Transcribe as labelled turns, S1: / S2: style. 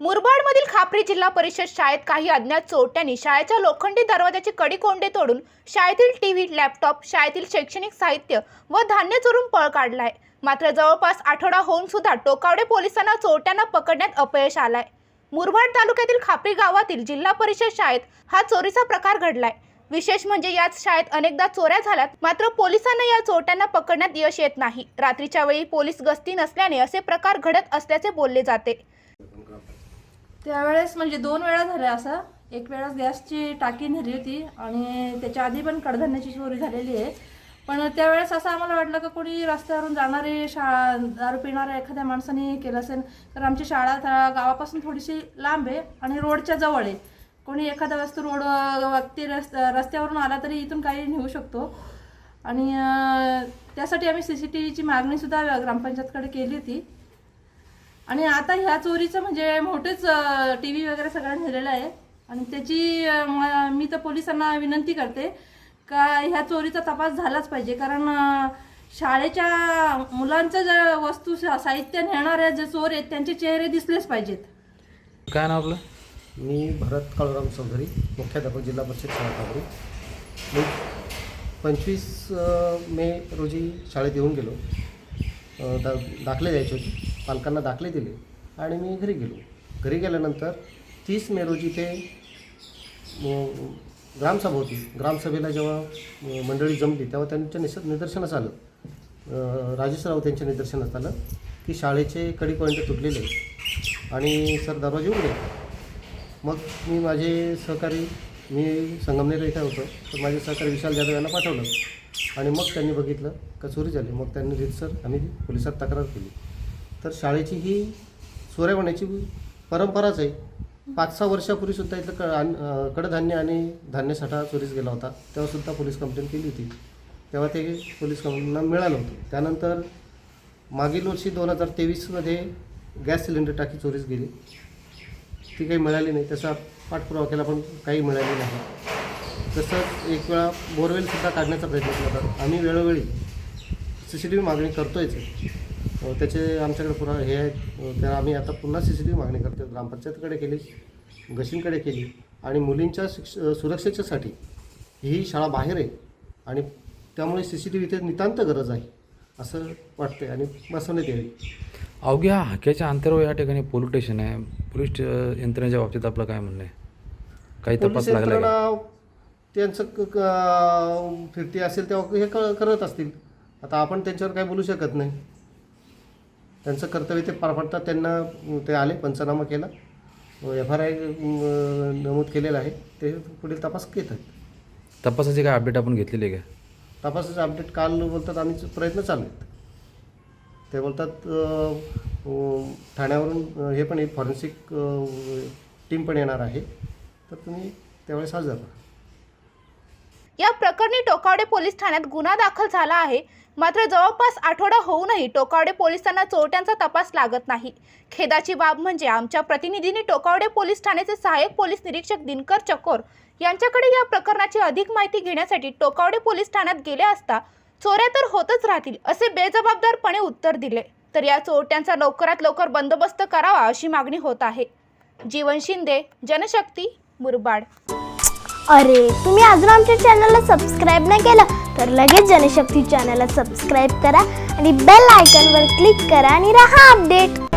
S1: मुरबाडमधील खापरी जिल्हा परिषद शाळेत काही अज्ञात चोरट्यांनी शाळेच्या लोखंडी दरवाजाची कडी कोंडे तोडून शाळेतील टीव्ही लॅपटॉप शाळेतील शैक्षणिक साहित्य व धान्य चोरून पळ काढला आहे. मात्र जवळपास आठवडा होऊन सुद्धा टोकावडे पोलिसांना चोरट्यांना पकडण्यात अपयश आलाय. मुरबाड तालुक्यातील खापरी गावातील जिल्हा परिषद शाळेत हा चोरीचा प्रकार घडलाय. विशेष म्हणजे याच शाळेत अनेकदा चोऱ्या झाल्यात मात्र पोलिसांना या चोरट्यांना पकडण्यात यश येत नाही. रात्रीच्या वेळी पोलीस गस्ती नसल्याने असे प्रकार घडत असल्याचे बोलले जाते.
S2: त्यावेळेस म्हणजे दोन वेळा झाल्या असं. एक वेळा गॅसची टाकी नेली होती आणि त्याच्या आधी पण कडधान्याची चोरी झालेली आहे. पण त्यावेळेस असं आम्हाला वाटलं का कोणी रस्त्यावरून जाणारे शा दारू पिणाऱ्या एखाद्या माणसाने केलं असेल तर आमची शाळा गावापासून थोडीशी लांब आहे आणि रोडच्या जवळ आहे. कोणी एखादा वस्तू रोड व्यक्ती रस्त रस्त्यावरून आला तरी इथून काही नेऊ शकतो. आणि त्यासाठी आम्ही सी सी टी व्हीची मागणीसुद्धा ग्रामपंचायतकडे केली होती. आणि आता ह्या चोरीचं म्हणजे मोठेच टी व्ही वगैरे सगळं नेलेलं आहे. आणि त्याची म- मी तर पोलिसांना विनंती करते का ह्या चोरीचा तपास झालाच पाहिजे. कारण शाळेच्या मुलांचं जे वस्तू साहित्य नेणाऱ्या जे चोर आहेत त्यांचे चेहरे दिसलेच पाहिजेत.
S3: काय नाव आपलं?
S4: मी भरत काळूराम चौधरी मुख्याध्यापक जिल्हा परिषद शाळा मी पंचवीस मे रोजी शाळेत येऊन गेलो. दा दाखले द्यायचे होते. पालकांना दाखले दिले आणि मी घरी गेलो. घरी गेल्यानंतर तीस मे रोजी ते ग्रामसभा होती ग्रामसभेला जेव्हा मंडळी जमली तेव्हा त्यांच्या निस निदर्शनास आलं. राजेश राऊत यांच्या निदर्शनास आलं की शाळेचे कडी पॉईंट तुटलेले आणि सर दरवाजे उघडे मग मी माझे सहकारी मी संगमनेर इथे होतो. तर माझे सहकारी विशाल जाधव यांना पाठवलं आणि मग त्यांनी बघितलं का चोरी झाली. मग त्यांनी रीतसर आम्ही पोलिसात तक्रार केली. तर शाळेची ही सोऱ्या होण्याची परंपराच आहे. पाच सहा वर्षापूर्वीसुद्धा इथलं क कडधान्य आणि धान्यसाठा चोरीस गेला होता. तेव्हासुद्धा पोलीस कंप्लेंट केली होती. तेव्हा ते पोलीस कंप्लेंटना मिळालं होतं. त्यानंतर मागील वर्षी दोन हजार तेवीसमध्ये गॅस सिलेंडर टाकी चोरीस गेली. ती काही मिळाली नाही. त्याचा पाठपुरावा केला पण काही मिळाली नाही. तसंच एक वेळा बोरवेलसुद्धा काढण्याचा प्रयत्न केला तर आम्ही वेळोवेळी सी सी टी व्ही मागणी करतोयच. आहे. त्याचे आमच्याकडे पुरा हे आहेत. तर आम्ही आता पुन्हा सी सी टी व्ही मागणी करतो ग्रामपंचायतकडे केली गशींकडे केली आणि मुलींच्या शिक्ष सुरक्षेच्यासाठी ही शाळा बाहेर आहे आणि त्यामुळे सी सी टी व्ही इथे नितांत गरज आहे असं वाटते आणि बसवण्यात यावी
S3: अवघ्या हाक्याच्या अंतरावर या ठिकाणी पोलीस स्टेशन आहे. पोलीस स्ट- यंत्रणेच्या बाबतीत आपलं काय म्हणणं आहे? काही तपास लागला?
S4: यंत्रणा त्यांचं फिरती असेल तेव्हा हे क- करत असतील. आता आपण त्यांच्यावर काही बोलू शकत नाही. त्यांचं कर्तव्य ते पार पाडतात. त्यांना ते आले पंचनामा केला. एफ आर आय नमूद केलेलं आहे. ते पुढील तपास घेत आहेत.
S3: तपासाची काय अपडेट आपण घेतलेली आहे का?
S4: तपासाचे अपडेट काल बोलतात आम्ही प्रयत्न चालू आहेत. ते बोलतात ठाण्यावरून हे पण फॉरेन्सिक टीम पण येणार आहे. तर तुम्ही त्यावेळेस हजर राहा.
S1: या प्रकरणी टोकावडे पोलीस ठाण्यात गुन्हा दाखल झाला आहे. मात्र जवळपास आठवडा होऊनही टोकावडे पोलिसांना चोरट्यांचा तपास लागत नाही. खेदाची बाब म्हणजे आमच्या प्रतिनिधींनी टोकावडे पोलीस ठाण्याचे सहाय्यक पोलीस निरीक्षक दिनकर चकोर यांच्याकडे या प्रकरणाची अधिक माहिती घेण्यासाठी टोकावडे पोलीस ठाण्यात गेले असता चोऱ्या तर होतच राहतील असे बेजबाबदारपणे उत्तर दिले. तर या चोरट्यांचा लवकरात लवकर बंदोबस्त करावा अशी मागणी होत आहे. जीवन शिंदे जनशक्ती मुरबाड.
S5: अरे तुम्ही अजून आमच्या चॅनलला सबस्क्राईब नाही केलं तर लगेच जनशक्ती चॅनलला सबस्क्राईब करा आणि बेल आयकॉनवर क्लिक करा आणि राहा अपडेट